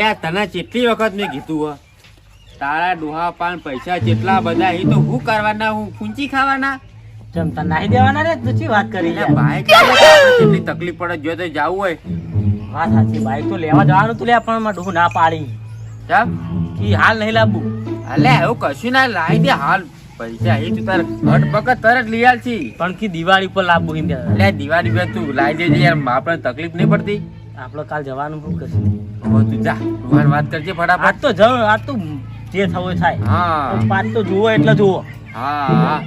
એટલે તને કેટલી વખત મેં કીધું હો. તારા ડોહા પાન પૈસા જેટલા બધા એ તો હું કરવાના હું પૂંચી ખાવાના? ચમ તને નાહી દેવાના રે તું વાત કરી લે? બાઈક કેટલી તકલીફ પડે જો તો જવું હોય. હા સાચી બાઈક તો લેવા જવાનું તું લે પણ માં ડોહું ના પાડી. ચાલ ઈ હાલ નહીં લાવવું અલે એવું કશું ના લાવી દે હાલ. પૈસા એ તું તાર હટ પકડ તરત લઈ આલ છી. પણ કી દિવાળી પર લાવવું કહેતા દિવાળી પર તું લાવી દેજે યાર આપણે તકલીફ નહીં પડતી. આપણે કાલ જવાનું બુક કરશું. તું જા. ડોહાને વાત કરજે આજ ફટાફટ તો જવ આજ તો જે થવું થાય. હા. પાંચ તો જુઓ એટલે જુઓ. હા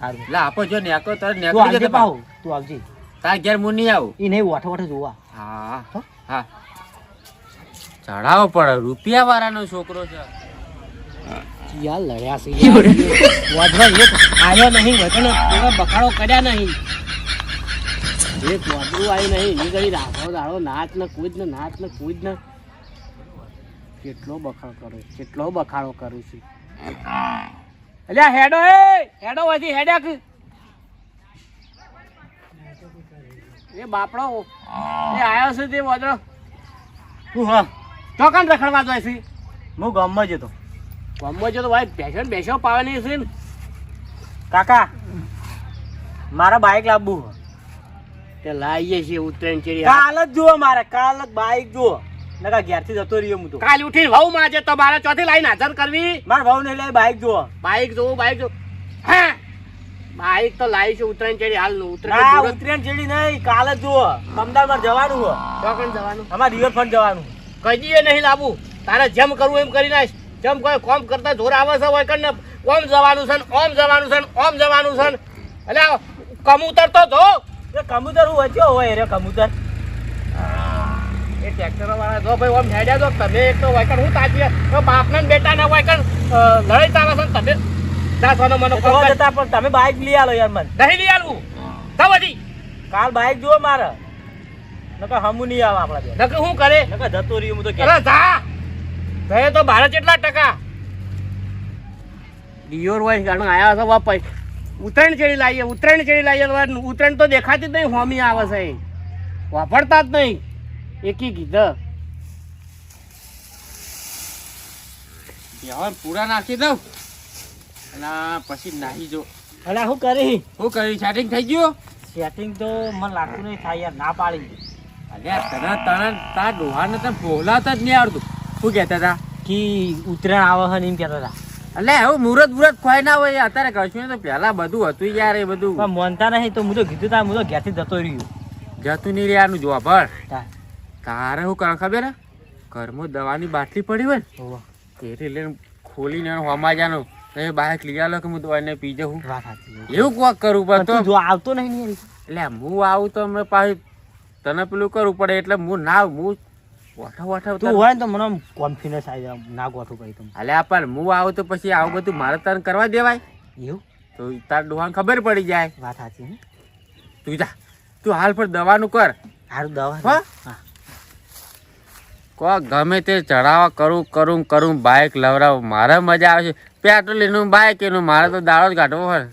સારું. લા આપો જો નેકો તરત તું નેકો આવજે પાહુ તું આવજી. તાર ઘેર હું નહીં આવું. ઈ નહીં વાઠો વાઠો જોવા. હા હા. ચડાવો પડે રૂપિયા વાળાનો છોકરો છે. યાર લડ્યા છે એક આવ્યો નહીં વચન બખાડો કર્યા નહીં. એક વાદળું આવ્યું નહીં એ ઘડી રાખો દાડો નાચ ને કૂદ ને નાચ ને કૂદ ને કેટલો બખાડો કરો કેટલો બખાડો કરું છું. અલ્યા હેડો એ હેડો વધી હેડ્યા એ બાપડો એ આવ્યો છે તે વાદળો હું હા ચોકન રખડવા જાય છે? હું ગામમાં જતો ગામમાં જતો ભાઈ બેસો બેસો પાવાની છે ને. કાકા મારા બાઈક લાવવું તે લાવીએ છીએ ઉત્તરાયણ ચેડી કાલ જ જુઓ મારે કાલ જ બાઈક જુઓ. નકા ઘેરથી જતો રહ્યો હું તો. કાલ ઉઠી વહુ માજે તો મારે ચોથી લાઈન હાજર કરવી? મારે વહુ ને લઈ બાઈક જુઓ. બાઈક જોવું બાઈક જો હે? બાઈક તો લાવી છે ઉત્તરાયણ ચેડી હાલ ઉત્તરાયણ ઉત્તરાયણ ચેડી નહીં કાલ જ જુઓ. અમદાવાદ જવાનું હો. ચોકન જવાનું. અમારે રિવરફ્રન્ટ જવાનું. કઈ દઈએ નહીં લાવવું તારે જેમ કરવું એમ કરી નાખ. જેમ કોઈ કોમ કરતા જોર આવે છે હોય કને ઓમ જવાનું છે ઓમ જવાનું છે ઓમ જવાનું છે ને. એટલે કમ ઉતરતો તો જો. એ કબૂતર હું વચ્યો હોય રે કબૂતર? એ ટ્રેક્ટર વાળા જો ભાઈ ઓમ હેડ્યા જો તમે એક તો વાયકણ હું તાજી તો બાપના બેટા ને વાયકણ લડાઈ છે તમે? દાસવાનો મને ફોન જતા પણ તમે બાઈક લઈ આલો યાર મને. નહીં લઈ આલવું તવજી કાલ બાઇક જુઓ મારે. નકર હમુ નહીં આવે આપણા બે નકર કરે? નકર જતો રહ્યું હું તો અરે જા. ગયે તો ભારત કેટલા ટકા. ડિયોર હોય ગાણું આયા છે ઉત્તરાયણ ચેડી લાવીએ ઉત્તરાયણ ચેડી લાવીએ ઉત્તરાયણ તો દેખાતી જ નહીં હોમી આવે છે. વાપરતા જ નહીં. એકી કીધા. પૂરા નાખી દઉં. અને પછી નાહી જો. અલા શું કરી? શું કરી? સેટિંગ થઈ ગયું? સેટિંગ તો મને લાગતું નહીં થાય યાર ના પાડી. અલ્યા તને તને તારા ડોહાને તને બોલાતા જ નહીં આવડતું. શું કહેતા હતા? કે ઉત્તરાયણ આવે છે ને એમ કહેતા હતા. એટલે હવે મુહૂર્ત મુહૂર્ત ખોય ના હોય અત્યારે કશું તો પેલા બધું હતું યાર એ બધું. પણ માનતા નહીં તો હું તો કીધું તા હું તો ઘેરથી જતો રહ્યો. જતું નહીં રહેવાનું જોવા પણ. તારે હું કરે ખબર ઘરમાં દવાની બાટલી પડી હોય ને હોવે. લઈને ખોલીને હોમા જાનું એ બાઈક લઈ આલો કે હું દવાને પી જાઉં. એવું કોક કરવું પણ પડે તો? આવતો નહીં એટલે હું આવું તો અમે પાછું તને પેલું કરવું પડે એટલે હું ના હું વાઠા વાઠા તું હોય ને તો મને કોન્ફિડન્સ આવી જાય ના ગોઠું ભાઈ તમે. પણ હું આવું તો પછી આવું બધું મારે તને કરવા દેવાય? એવું? તો તાર ડોહાને ખબર પડી જાય. વાત સાચી તું જા. તું હાલ પર દવાનું કર. હારું દવા હા? હા. કો ગમે તે ચડાવવા કરું કરું કરું બાઇક લવરાવ. મારે મજા આવે છે. પેટ્રોલ એનું બાઇક એનું. મારે તો દાડો જ કાઢવો હોય.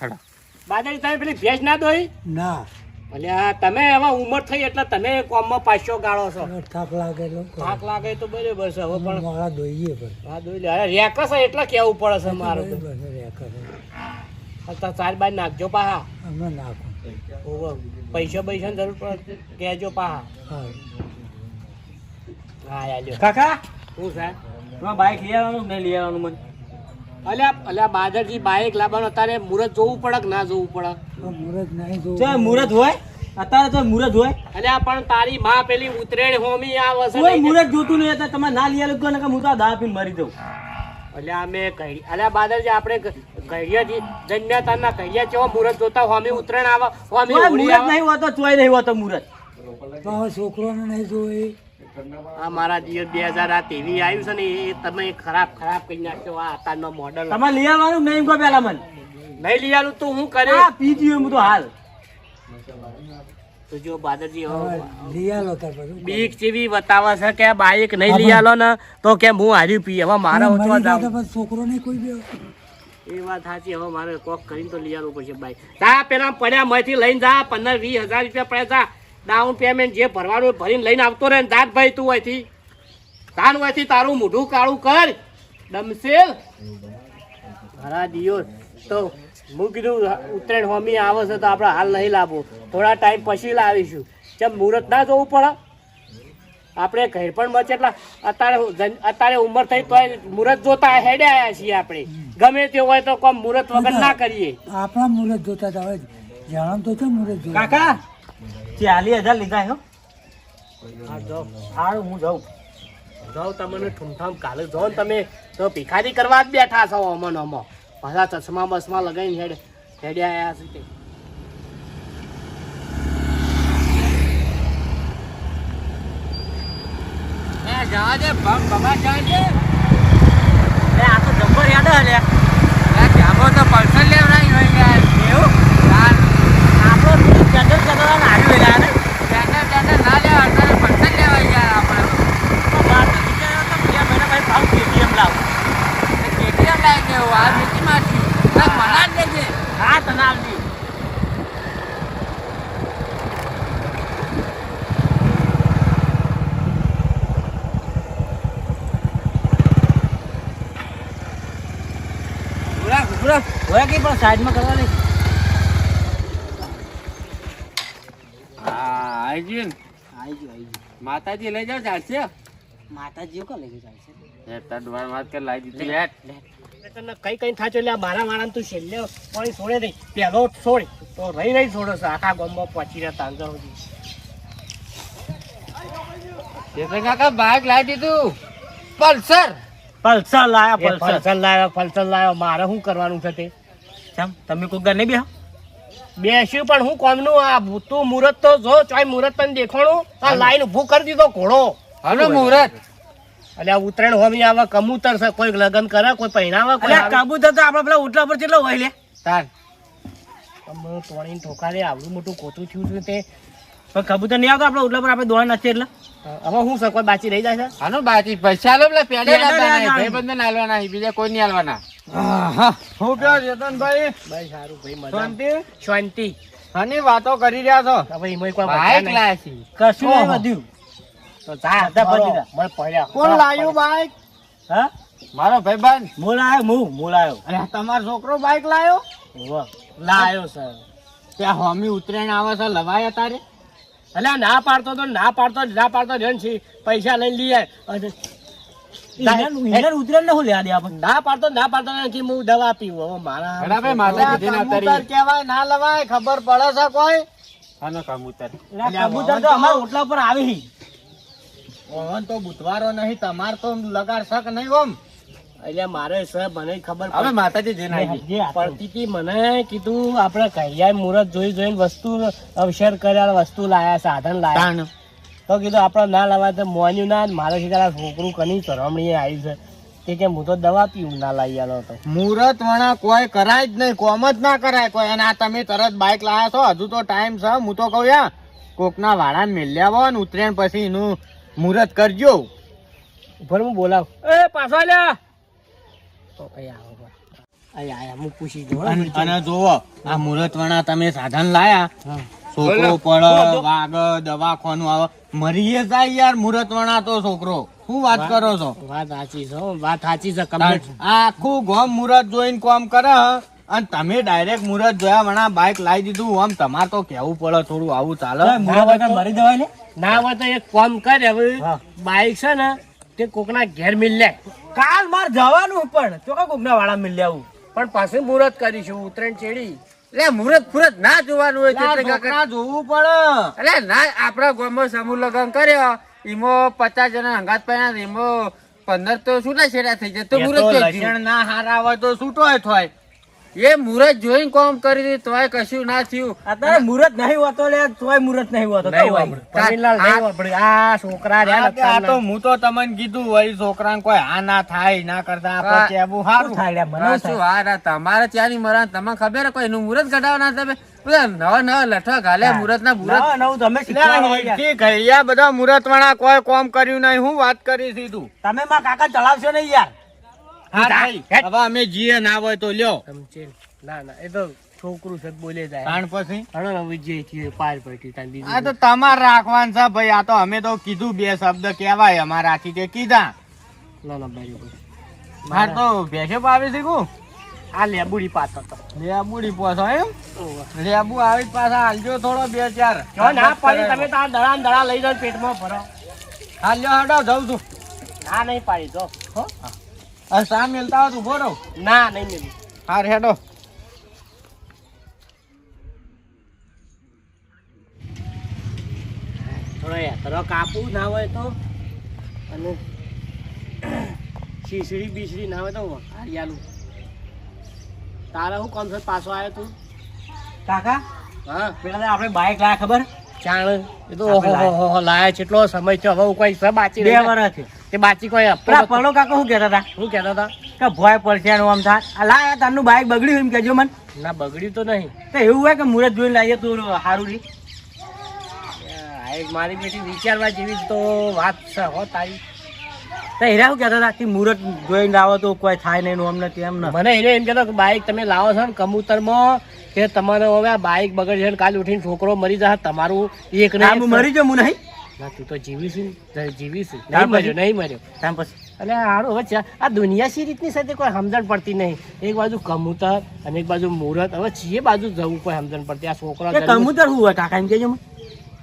બાદલ બાદરી તમે પેલી ભેજ ના દોઈ ના. આ તમે હવે ઉંમર થઈ એટલે તમે કોમમાં પાછો ગાળો છો. થાક લાગે થાક લાગે તો બરાબર છે હવે પણ મારા દોઈએ પણ. હા દોઈ લે. અરે રેકસ છે એટલે કેવું પડે છે મારું રેખા ચાર બાર નાખજો પાહા. અમે નાખો. પૈસા પૈસા જરૂર પડે કહેજો પાહા. હા. કાકા? શું સાહેબ બાઈક લઈ આવવાનું કે નહીં લઈ આવવાનું મને? અલ્યા અલ્યા બાદરજી બાઈક લાવવાનું અત્યારે મુહૂર્ત જોવું પડે કે ના જોવું પડે? મુરત નહીં જોવું. હોય? અત્યારે તો મુહૂર્ત હોય. અલ્યા પણ તારી માં પેલી ઉતરેણ હોમી આ વસે કોઈ મુહૂર્ત જોતું નહીં હતા તમે ના લઈ લોકો કે હું તો દા પીને મરી જાઉં. અલ્યા અમે કહી અલ્યા બાદરજી આપણે કહીયાથી જન્મ્યા તારના કહીયા કેવો મુહૂર્ત જોતા હોમી ઉતરેણ આવે હોમી મુહૂર્ત નહીં હોતો ચોય નહીં હોતો મુહૂર્ત તો હવે નહીં જોવે આ મારા દિવસ બે હજાર આ ટીવી આવ્યું છે ને એ તમે ખરાબ ખરાબ કરી નાખશો. આ અત્યારનો મોડલ તમારે લઈ આવવાનું? નહીં કહો પેલા મને. નહીં લઈ આવું તો હું કરે? પી ગયું હું તો હાલ. તો જો બાદરજી હવે લઈ આલો તાર પછી બીક જેવી બતાવે છે કે બાઈક નહીં લઈ આલો ને તો કેમ હું હાર્યું પી? હવે મારા ઓછવા જાવ છોકરો નહીં કોઈ બે એ વાત સાચી હવે મારે કોક કરીને તો લઈ પછી પડશે બાઈક. જા પેલા પડ્યા માંથી લઈને જા પંદર વીસ હજાર રૂપિયા પડ્યા જા. ડાઉન પેમેન્ટ જે ભરવાનું ભરીને લઈને આવતો રહે ને જાત ભાઈ તું અહીંથી તાન હોયથી તારું મોઢું કાળું કર. દમસેલ મારા દિયો તો હું કીધું ઉત્તરાયણ હોમી આવે છે તો આપણે હાલ નહીં લાવવો. થોડા ટાઈમ પછી લાવીશું. જેમ મુહૂર્ત ના જોવું પડે. આપણે ઘર પણ બચે એટલા. અત્યારે અત્યારે ઉંમર થઈ તો મુહૂર્ત જોતા હેડે આવ્યા છીએ આપણે. ગમે તે હોય તો કોમ મુહૂર્ત વગર ના કરીએ. આપણા મુહૂર્ત જોતા હવે તો છે મુહૂર્ત કાકા! ચાલીસ હજાર લીધા હો સારું હું જાઉં. જાઉં તમને ઠૂમઠામ કાલે જાઓ તમે તો ભિખારી કરવા જ બેઠા છો અમન અમો પાછા ચશ્મા બસમાં લગાવીને હેડ હેડે આવ્યા છે જવા દે ભમ ભમા જવા દે એ આ તો જબ્બર યાદ હે લે એ જામો તો પલ્સર લેવડાવી હોય યાર એવું તાર આપણો જનરલ જનરલ આવ્યું એટલે આને ટેન્ડર ટેન્ડર ના લેવા અત્યારે પલ્સર લેવાય યાર આપણે બાર તો વિચાર્યો તો બીજા મહિના ભાઈ ભાવ કેટીએમ લાવ કેટીએમ આ બીજી મારથી ના મના જ. દેજે હા તને આવજી હોય કે પણ સાઈડમાં કરવાની હા આવી ગયો માતાજી લઈ જાઓ ચાલશે માતાજીઓ કો લઈ જાય છે? એ તડ વાર વાત કરી લાઈ દીધી હેટ તને કઈ કઈ થાચો લે મારા માણા તું છેલ્લે પાણી છોડે નહીં પેલો છોડ. તો રહી રહી છોડો છે આખા ગામમાં પહોંચી રહ્યા તાંજા સુધી કાકા બાઇક લાવી દીધું. પલ્સર. પલ્સર લાયા પલ્સર. લાયા લાવ્યો લાયા. લાવ્યો મારે શું કરવાનું છે તે? ચમ તમે કોઈ ઘર નહીં બેહો? બેસ્યું પણ હું કોમનું? આ તું મુહૂર્ત તો જો ચોય મુહૂર્ત તને દેખાણું? આ લાઈન ઊભું કરી દીધો ઘોડો. હલો મુહૂર્ત. એટલે આ ઉત્તરાયણ હોમી આવે કબૂતર છે કોઈ લગ્ન કરે કોઈ પહેરાવે કોઈ અલ્યા કબૂતર તો આપણા પેલા ઉટલા પર કેટલો હોય લે. તાર. અમે ઠોકારે આવડું મોટું કોતું થયું છે તે. પણ કબૂતર નહીં આવતો આપણા ઉટલા પર આપણે દોડ નથી એટલે. હવે હું છે? કોઈ બાચી રહી જાય છે? આનો બાચી પૈસા લો પેલા પેડે. ભાઈ બીજા કોઈ નહીં હાલવાના. હું ચેતનભાઈ? ભાઈ સારું ભાઈ શાંતિ? વાતો કરી રહ્યા છો? હવે એમાં કોઈ બાઇક વધ્યા નહીં. લાયા છે કશું વધ્યું. તો જા બધા ફરો. મને પડ્યા. કોણ લાવ્યું બાઈક હા? મારો ભાઈ બંધ મૂળ આવ્યો હું મૂળ અરે તમારો છોકરો બાઈક લાયો? હોવે. લાયો છે ત્યાં હોમી ઉતરેણ આવે છે લવાય તારે? અલ્યા ના પાડતો તો ના પાડતો ના પાડતો જણ છે પૈસા લઈ લઈએ ઉતરે ને હું લેવા દે આપણે ના પાડતો ના પાડતો નથી કે હું દવા પીવું. હવે મારા અરે ભાઈ માતા કીધી ના કહેવાય ના લવાય ખબર પડે છે કોઈ? આનો કબૂતર. કબૂતર તો અમારા ઓટલા ઉપર આવી હી. ઓહન તો બુધવારો નહીં તમાર તો લગાડ શક નહીં ઓમ. એટલે મારે સર મને ખબર હવે માતાજી જે પડતી હતી મને કીધું આપણે કૈયા મુહૂર્ત જોઈ જોઈને વસ્તુ અવસર કર્યા વસ્તુ લાયા સાધન લાયા. તો કીધું આપણે ના લાવવા તો મોન્યું ના મારે સીધા છોકરું કની ચરમણીએ આવી છે. કે કે હું તો દવા પીવું ના લઈ આવ્યો તો. મુહૂર્ત વણા કોઈ કરાય જ નહીં કોમ જ ના કરાય કોઈ. અને આ તમે તરત બાઈક લાયા છો હજુ તો ટાઈમ છે હું તો કહું યા કોકના વાળા મેલ્યા હોય ને ઉતરેણ પછી એનું મુહૂર્ત કરજો. ઉપર હું બોલાવ. એ પાછો આલ્યા. અને જોવો આ મુહૂર્ત વણા તમે સાધન લાયા. છોકરો પડે વાગ દવાખાનું આવે. મરીએ જાય યાર મુહૂર્ત વણા છોકરો. શું વાત કરો છો? વાત સાચી છે વાત સાચી છે આ આખું ગોમ મુહૂર્ત જોઈને કોમ કરે અને તમે ડાયરેક્ટ મુહૂર્ત જોયા વણા બાઈક લાવી દીધું. આમ તમારે તો કેવું પડે થોડું આવું ચાલે. મરી જવાય ને? ના હોય તો એક કોમ કર હવે. બાઈક છે ને તે કોકના ઘેર મિલ લે. કાલ માર જવાનું પણ તો કોકના વાળા મિલ આવું પણ પાછું મુહૂર્ત કરીશું ઉત્તરાયણ ચેડી. એટલે મુહૂર્ત ફુરત ના જોવાનું હોય છોકરા જોવું પડે. એટલે ના આપણા ગામમાં સમૂહ લગ્ન કર્યો. એમાં પચાસ જણા હંગાત પડ્યા એમાં પંદર તો છૂટા છેડા થઈ જાય તો મુહૂર્ત ના હારા હોય તો છૂટોય થોય. એ મુરત જોઈને કોમ કરી દીધું તોય કશું ના થયું. અત્યારે મુરત નહીં હોતો લે તોય મુરત નહીં હોતો. આ છોકરા રહ્યા આ તો હું તો તમને કીધું વળી છોકરાને કોઈ હા ના થાય ના કરતા આપણે શું સારું થાય લે મને હા, શું હા આ તમારે ત્યાંની મરણ તમને ખબર કોઈ એનું મુહૂર્ત કઢાવવાના તમે બધા નવા નવા લઠવા ગાલે મુરત ના મુરત. નવું તમે ઘડિયા બધા મુરત વાળા કોઈ કોમ કર્યું નહીં હું વાત કરી સીધું. તમે માં કાકા ચલાવશો નહીં યાર. હવે અમે જીએ ના હોય તો લ્યો. ના. ના એ તો છોકરું છે બોલે જાય. તાણ પછી? હણો હવે જે થયું પાર પડી તાન બીજું આ તો તમારે રાખવાનું છે ભાઈ. આ તો અમે તો કીધું બે શબ્દ કહેવાય. અમારાથી તે કીધા. ના ના બરાબર. માર તો ભેંસો પાવી છે કુ? આ લેબુડી પાતો તો. લેબુડી પાછો એમ? લેબુ આવી જ પાછા હાલજો થોડો બે ચાર. જો ના પાડી તમે તો આ દડા દડા લઈ જાઓ પેટમાં ભરો. હાલ્યો હડો જઉં છું. ના નહીં પાડી જો. હો? આ સા મેલતા હોય તો ઊભો રહો ના નહીં મેલું. હા હેડો. થોડો યાત્રા કાપવું ના હોય તો. અને શીશડી બીસડી ના હોય તો હરિયાલું તારા હું છે? પાછો આવ્યો તું. કાકા? હા. પેલા આપણે બાઇક લાયા ખબર? ચાણ એ તો આપણે છે લાયા. કેટલો સમય છે હવે કોઈ છે બાચી બે. વર્ષ તે બાચી કોઈ પેલા કાકા શું કહેતા હતા? શું કહેતા હતા? કે ભોય પડશે આમ થાય. લાયા તારનું બાઈક બગડ્યું એમ કહેજો મને. ના બગડ્યું તો નહીં. તો એવું હોય કે મુરત જોઈને લાવીએ તું સારું રહી મારી બેટી વિચારવા જેવી તો વાત છે હો તારી. તો હીરા શું કહેતા હતા? કે મુરત જોઈને લાવો તો કોઈ થાય નહીં અમને તેમ ન. મને એને એમ કહેતો કે બાઇક તમે લાવો છો ને કબૂતરમાં કે તમારે હવે આ બાઇક બગડી છે ને કાલે ઉઠીને છોકરો મરી જશે તમારું એક નામ મરી જમું નહીં. ના તું તો જીવીશું જીવીશું. નહીં મર્યો નહીં મર્યો ત્યાર પછી? અને હારું હવે આ દુનિયા સી રીતની સાથે કોઈ સમજણ પડતી નહીં. એક બાજુ કબૂતર અને એક બાજુ મુહૂર્ત હવે ચીએ બાજુ જવું કોઈ સમજણ પડતી? આ છોકરા કમૂતર કાકા એમ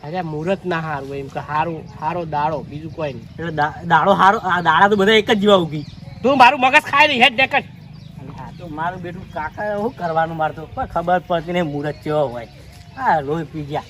અરે મુહૂર્ત ના હારું એમ કે હારું હારો દાડો બીજું કોઈ નહીં. એટલે દાડો હારો આ દાડા તો બધા એક જ જેવા ઉગી તું મારું મગજ ખાઈ રહી હેડ દેખ તો મારું બેટું કાકા શું કરવાનું મારતો? ખબર પડતી નહીં મુરત કેવો હોય. હા લોહી પી ગયા.